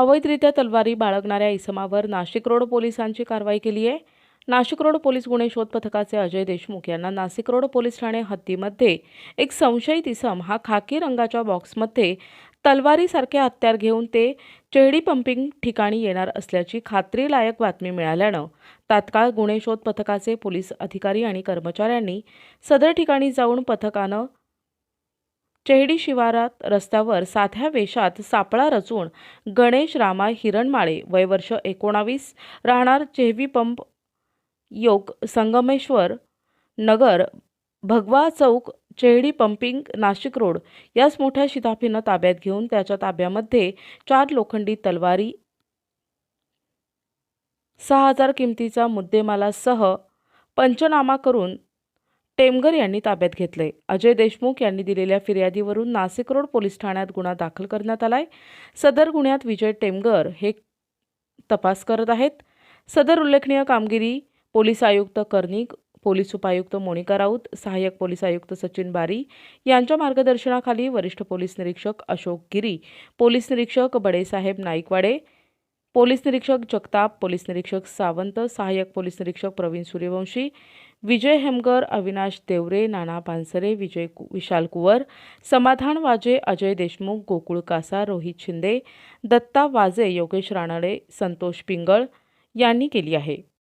अवैधरित्या तलवारी बाळगणाऱ्या इसमावर नाशिक रोड पोलिसांची कारवाई केली आहे. नाशिक रोड पोलीस गुन्हे शोध पथकाचे अजय देशमुख यांना नाशिक रोड पोलीस ठाणे हद्दीमध्ये एक संशयित इसम हा खाकी रंगाच्या बॉक्समध्ये तलवारीसारखे हत्यार घेऊन ते चेहडी पंपिंग ठिकाणी येणार असल्याची खात्रीलायक बातमी मिळाल्यानं तात्काळ गुन्हे शोध पथकाचे पोलीस अधिकारी आणि कर्मचाऱ्यांनी सदर ठिकाणी जाऊन पथकानं चेहडी शिवारात रस्त्यावर साध्या वेशात सापळा रचून गणेश रामा हिरणमाळे वय वर्ष एकोणावीस राहणार चेहवी पंप योग संगमेश्वर नगर भगवा चौक चेहडी पंपिंग नाशिक रोड. याच मोठ्या शिताफीनं ताब्यात घेऊन त्याच्या ताब्यामध्ये चार लोखंडी तलवारी सहा हजार किमतीचा मुद्देमालासह पंचनामा करून टेमगर यांनी ताब्यात घेतलंय. अजय देशमुख यांनी दिलेल्या फिर्यादीवरून नाशिक रोड पोलीस ठाण्यात गुन्हा दाखल करण्यात आलाय. सदर गुन्ह्यात विजय टेमगर हे तपास करत आहेत. सदर उल्लेखनीय कामगिरी पोलीस आयुक्त कर्णिक पोलीस उपायुक्त मोनिका राऊत सहाय्यक पोलीस आयुक्त सचिन बारी यांच्या मार्गदर्शनाखाली वरिष्ठ पोलीस निरीक्षक अशोक गिरी पोलीस निरीक्षक बडेसाहेब नाईकवाडे पोलीस निरीक्षक जगताप पोलीस निरीक्षक सावंत सहाय्यक पोलीस निरीक्षक प्रवीण सूर्यवंशी विजय हेमगर अविनाश देवरे नाना पानसरे विजय कु विशाल कुवर समाधान वाजे अजय देशमुख गोकुळ कासा रोहित शिंदे दत्ता वाजे योगेश रानडे संतोष पिंगळ यांनी केली आहे.